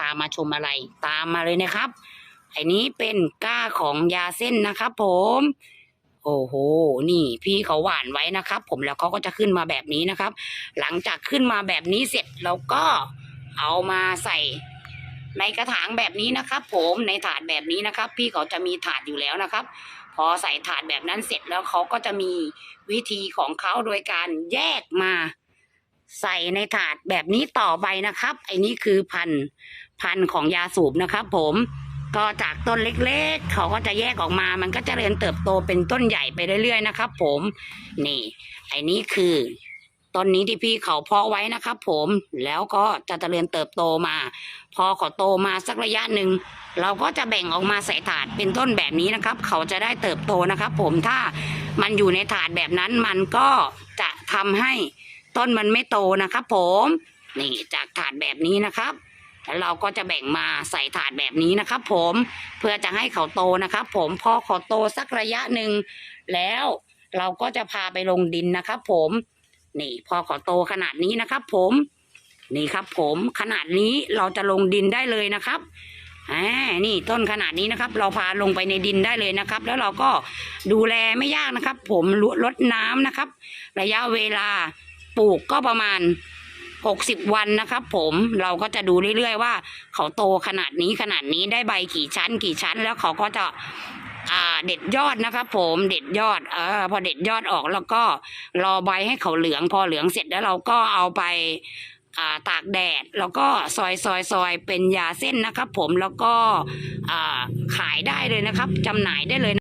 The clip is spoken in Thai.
พามาชมอะไร ตามมาเลยนะครับไอ้นี้เป็นก้าของยาเส้นนะครับผม โอ้โห นี่พี่เขาหว่านไว้นะครับ ผมแล้วเขาก็จะขึ้นมาแบบนี้นะครับ หลังจากขึ้นมาแบบนี้เสร็จเราก็เอามาใส่ในกระถางแบบนี้นะครับ ผมในถาดแบบนี้นะครับ พี่เขาจะมีถาดอยู่แล้วนะครับ พอใส่ถาดแบบนั้นเสร็จแล้วเขาก็จะมีวิธีของเขาโดยการแยกมา ใส่ในถาดแบบนี้ต่อไปนะครับไอ้นี่คือพัน พันธุ์ของยาสูบนะครับผมก็จากต้นเล็กๆ เขาก็จะแยกออกมา มันก็จะเริญเติบโตเป็นต้นใหญ่ไปเรื่อยๆ นะครับผม นี่ไอ้นี่คือต้นนี้ที่พี่เขาเพาะไว้นะครับผม แล้วก็จะเจริญเติบโตมา พอเขาโตมาสักระยะหนึ่ง เราก็จะแบ่งออกมาใส่ถาดเป็นต้นแบบนี้นะครับ เขาจะได้เติบโตนะครับผม ถ้ามันอยู่ในถาดแบบนั้น มันก็จะทำให้ต้นมันไม่โตนะครับผม นี่จากถาดแบบนี้นะครับ แล้วเราก็จะแบ่งมาใส่ถาดแบบนี้นะครับผมเพื่อจะให้เขาโตนะครับผมพอเขาโตสักระยะหนึ่งแล้วเราก็จะพาไปลงดินนะครับผมนี่พอเขาโตขนาดนี้นะครับผมนี่ครับผมขนาดนี้เราจะลงดินได้เลยนะครับอ่านี่ต้นขนาดนี้นะครับ เราพาลงไปในดินได้เลยนะครับ แล้วเราก็ดูแลไม่ยากนะครับ ผมลดน้ำนะครับ ระยะเวลาปลูกก็ประมาณ หกสิบวันนะครับผมเราก็จะดูเรื่อยๆว่า เขาโตขนาดนี้ขนาดนี้ได้ใบกี่ชั้น กี่ชั้น แล้วเขาก็จะเด็ดยอดนะครับผมเด็ดยอดเออพอเด็ดยอดออกแล้วก็รอใบให้เขาเหลือง พอเหลืองเสร็จแล้วเราก็เอาไปาตากแดดแล้วก็ซอยซอยซอยเป็นยาเส้นนะครับผมแล้วก็ขายได้เลยนะครับจำหน่ายได้เลย